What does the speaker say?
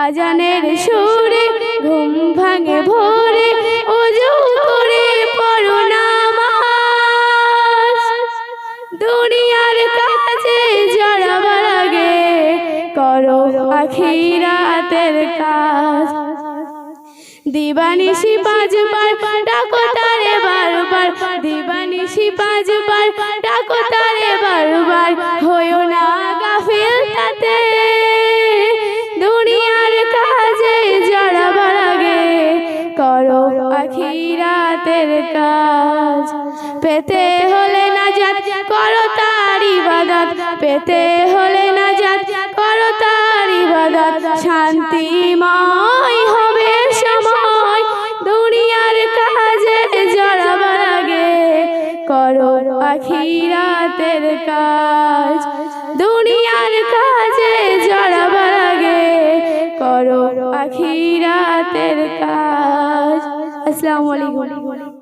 আজানের সুরে ঘুম ভাঙে ভোরে, অজু করে পড়ো নামাজ। দুনিয়ার কাজে জড়াবার আগে করো আখিরাতের কাজ। দিবানিশি পাঁচবার ডাকো তারে বারবার। দিবানিশি পাঁচবার ডাকো তারে আখিরাতের কাজ। পেতে হলে নাজাত করো তার ইবাদত। পেতে হলে নাজাত করো তার ইবাদত। শান্তিময় হবে সময়। দুনিয়ার কাজে জড়াবার আগে করো আখিরাতের কাজ। দুনিয়ার কাজে জড়াবার আগে করো আখিরাতের কাজ। আসসালামু আলাইকুম।